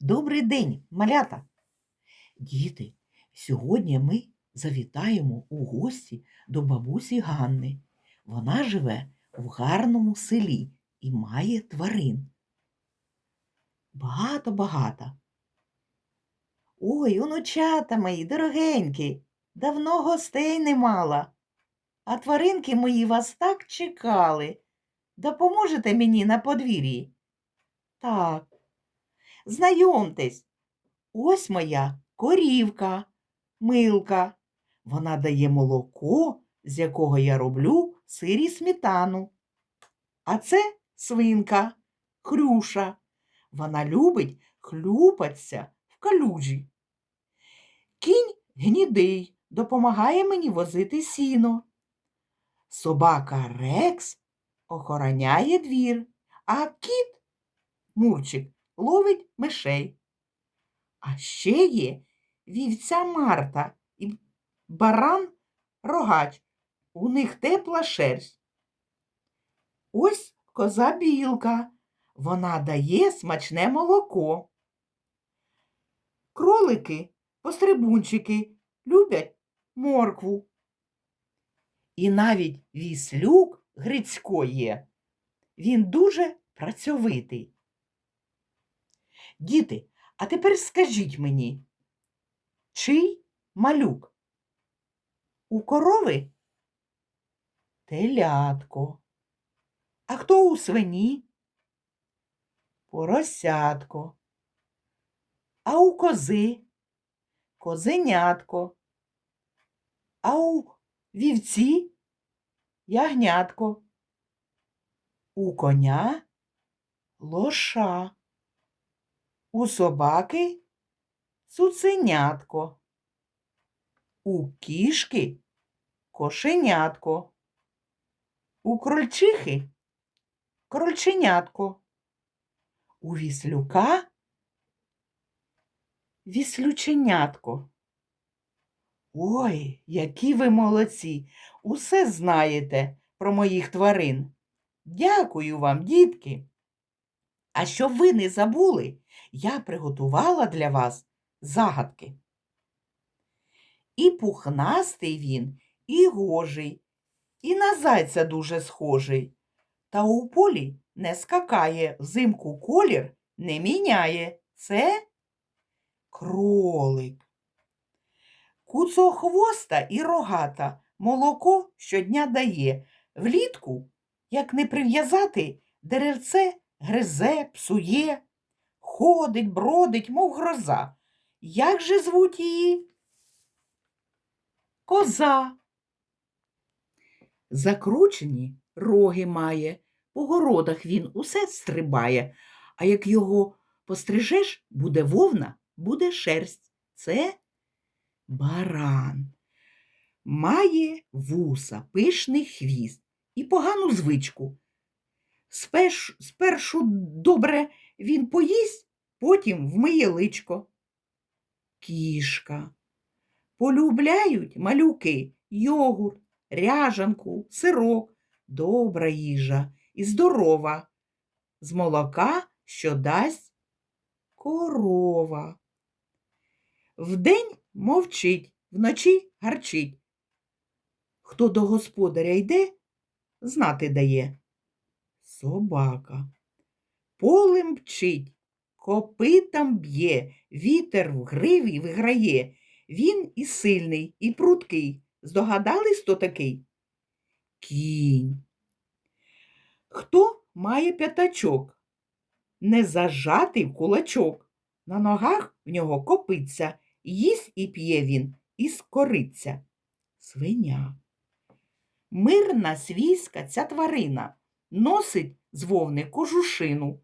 Добрий день, малята! Діти, сьогодні ми завітаємо у гості до бабусі Ганни. Вона живе в гарному селі і має тварин. Багато-багато. Ой, онучата мої, дорогенькі, давно гостей не мала. А тваринки мої вас так чекали. Допоможете мені на подвір'ї? Так. Знайомтесь, ось моя корівка, милка. Вона дає молоко, з якого я роблю сир і сметану. А це свинка, хрюша. Вона любить хлюпатися в калюжі. Кінь гнідий допомагає мені возити сіно. Собака Рекс охороняє двір, а кіт Мурчик ловить мишей. А ще є вівця Марта і баран рогач. У них тепла шерсть. Ось коза білка. Вона дає смачне молоко. Кролики, пострибунчики люблять моркву. І навіть віслюк Грицько є. Він дуже працьовитий. Діти, а тепер скажіть мені, чий малюк? У корови? Телятко. А хто у свині? Поросятко. А у кози? Козенятко. А у вівці? Ягнятко. У коня лоша. У собаки цуценятко. У кішки кошенятко. У крольчихи крольченятко. У віслюка віслюченятко. Ой, які ви молодці! Усе знаєте про моїх тварин. Дякую вам, дітки. А щоб ви не забули, я приготувала для вас загадки. І пухнастий він, і гожий, і на зайця дуже схожий. Та у полі не скакає, взимку колір не міняє. Це кролик. Куцохвоста і рогата молоко щодня дає. Влітку, як не прив'язати, деревце гризе, псує, ходить, бродить, мов гроза. Як же звуть її? Коза. Закручені роги має, по городах він усе стрибає, а як його пострижеш, буде вовна, буде шерсть. Це баран. Має вуса, пишний хвіст і погану звичку. Спеш, спершу добре він поїсть, потім вмиє личко. Кішка. Полюбляють малюки йогурт, ряжанку, сирок, добра їжа і здорова. З молока, що дасть корова. Вдень мовчить, вночі гарчить. Хто до господаря йде, знати дає. Собака. Полем мчить, копитам б'є, вітер в гриві виграє. Він і сильний, і пруткий. Здогадались, хто такий? Кінь. Хто має п'ятачок? Не зажатий в кулачок. На ногах в нього копиться, їсть і п'є він, і скориться. Свиня. Мирна свійська ця тварина носить з вовни кожушину.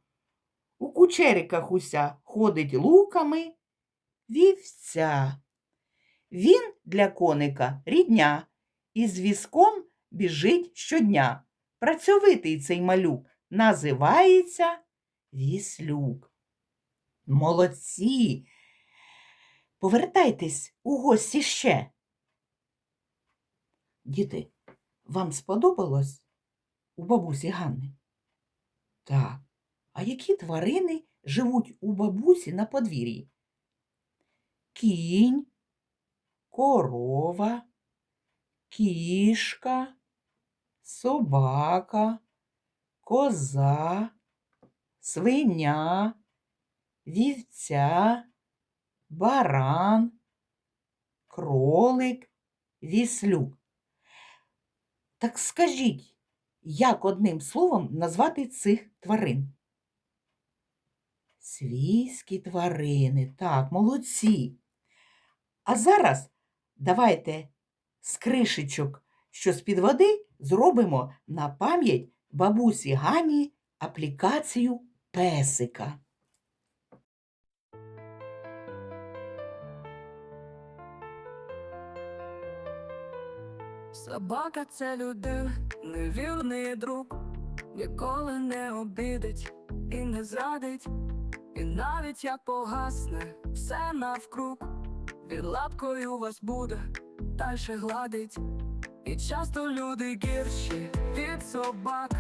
У кучериках уся ходить луками вівця. Він для коника рідня і з візком біжить щодня. Працьовитий цей малюк називається віслюк. Молодці. Повертайтесь у гості ще. Діти, вам сподобалось у бабусі Ганни? Так, а які тварини живуть у бабусі на подвір'ї? Кінь, корова, кішка, собака, коза, свиня, вівця, баран, кролик, віслюк. Так скажіть, як одним словом назвати цих тварин? Свійські тварини, так, молодці. А зараз давайте з кришечок, що з-під води, зробимо на пам'ять бабусі Гані аплікацію песика. Собака це людина, невірний друг, ніколи не обідить і не зрадить, і навіть як погасне все навкруг, він лапкою вас буде дальше гладить, і часто люди гірші від собак,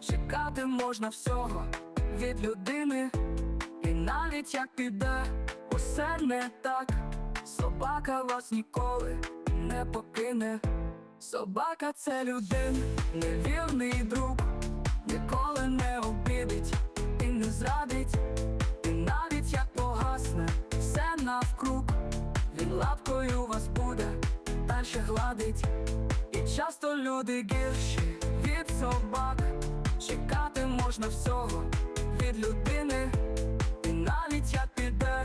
чекати можна всього від людини, і навіть як піде, усе не так, собака вас ніколи не покине. Собака це людина, невірний друг, ніколи не обідить дальше гладить, і часто люди гірші від собак, чекати можна всього від людини, і навіть як піде,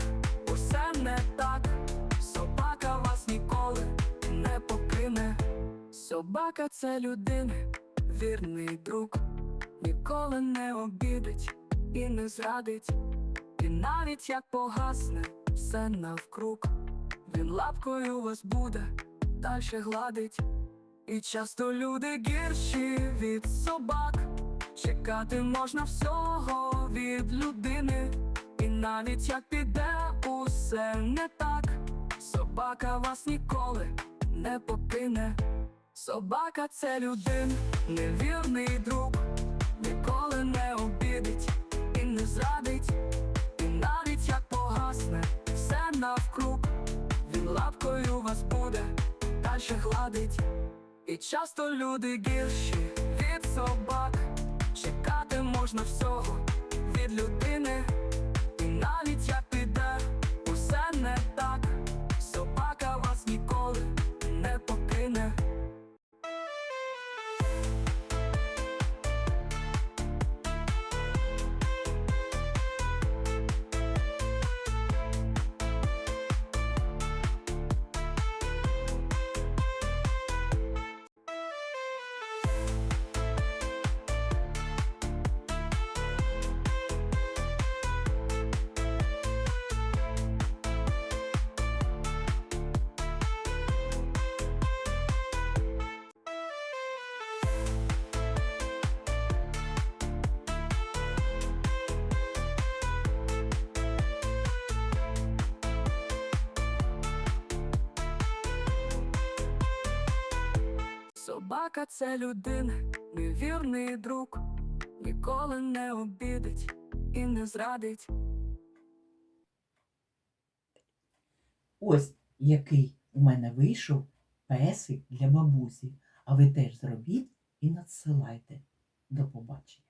усе не так, собака вас ніколи не покине. Собака це людина, вірний друг, ніколи не обідить і не зрадить, і навіть як погасне все навкруг, він лапкою вас буде дальше гладить, і часто люди гірші від собак, чекати можна всього від людини, і навіть як піде усе не так, собака вас ніколи не покине. Собака це людина, невірний друг, ніколи не обідить і не зрадить, і навіть як погасне все навкруг, він лапкою вас буде дальше гладить, і часто люди гірші від собак, чекати можна всього від людини, і навіть як Собака це людина, невірний друг, ніколи не обідить і не зрадить. Ось який у мене вийшов песик для бабусі. А ви теж зробіть і надсилайте. До побачення.